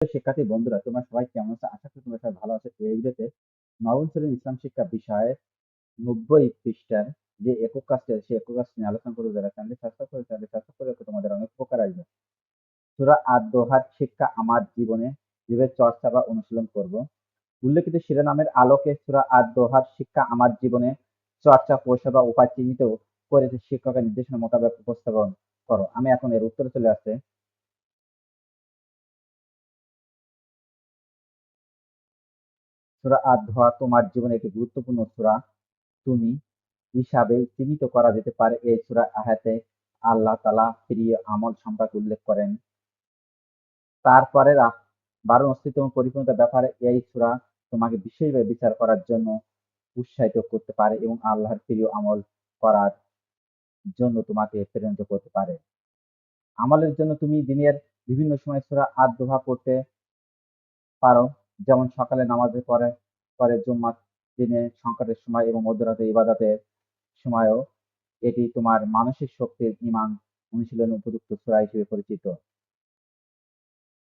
শিক্ষার্থী বন্ধুরা, তোমরা সবাই কেমন আছো? আশা করি তোমরা সবাই ভালো আছো। এই ভিডিওতে নবম শ্রেণির ইসলাম শিক্ষা বিষয়ে নব্বই পৃষ্ঠার যে একক কাজটি আছে সেই একক কাজটি নিয়ে আলোচনা করব। যারা চ্যানেলটি সাবস্ক্রাইব করে চ্যানেলটি সাবস্ক্রাইব করে তোমাদের অনেক উপকার আসবে। সুরা আদ দোহার শিক্ষা আমার জীবনে যেভাবে চর্চা বা অনুশীলন করব, উল্লেখিত শিরোনামের আলোকে সুরা আদ দোহার শিক্ষা আমার জীবনে চর্চা, পরিষেবা বা উপায় চিহ্নিত করেছে শিক্ষকের নির্দেশনা মোতাবেক উপস্থাপন করো। আমি এখন এর উত্তরে চলে আসছে। সূরা আদ-দোহা তোমার জীবনে একটি গুরুত্বপূর্ণ সূরা। তুমি হিসাবে চিহ্নিত করা যেতে পারে এই সূরা আয়াতে আল্লাহ তাআলা প্রিয় আমল সম্পর্কে উল্লেখ করেন। তারপরে বারো অস্তিত্ব পরিপূর্ণতার ব্যাপারে এই সূরা তোমাকে বিশেষভাবে বিচার করার জন্য উৎসাহিত করতে পারে এবং আল্লাহর প্রিয় আমল করার জন্য তোমাকে প্রেরিত করতে পারে। আমলের জন্য তুমি দিনের বিভিন্ন সময় সূরা আদ-দোহা পড়তে পারো। যেমন সকালে নামাজের পরে পরে জুম্মার দিনে সংকটের সময় এবং মধ্যরাতে ইবাদতের সময়ও এটি তোমার মানসিক শক্তির ইমান অনুশীলন উপযুক্ত সূরা হিসেবে পরিচিত।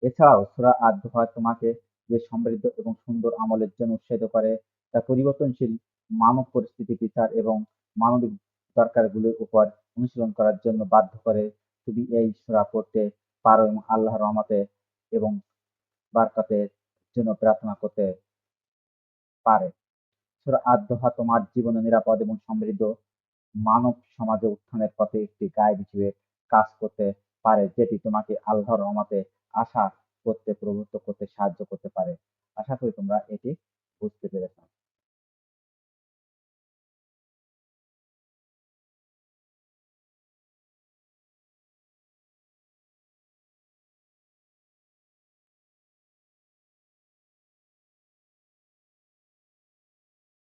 এছাড়াও সূরা আদ-দোহা তোমাকে যে সমৃদ্ধ এবং সুন্দর আমলের জন্য উৎসাহিত করে, তা পরিবর্তনশীল মানব পরিস্থিতি বিচার এবং মানবিক দরকারগুলোর উপর অনুশীলন করার জন্য বাধ্য করে তুমি এই সূরা পড়তে পারো এবং আল্লাহর রহমতে এবং বারকাতের জন্য প্রার্থনা করতে পারে। সুরা আদ-দোহা তোমার জীবনে নিরাপদ এবং সমৃদ্ধ মানব সমাজে উত্থানের পথে একটি গাইড হিসেবে কাজ করতে পারে, যেটি তোমাকে আল্লাহর রহমতে আশা করতে প্রভুত্ব করতে সাহায্য করতে পারে। আশা করি তোমরা এটি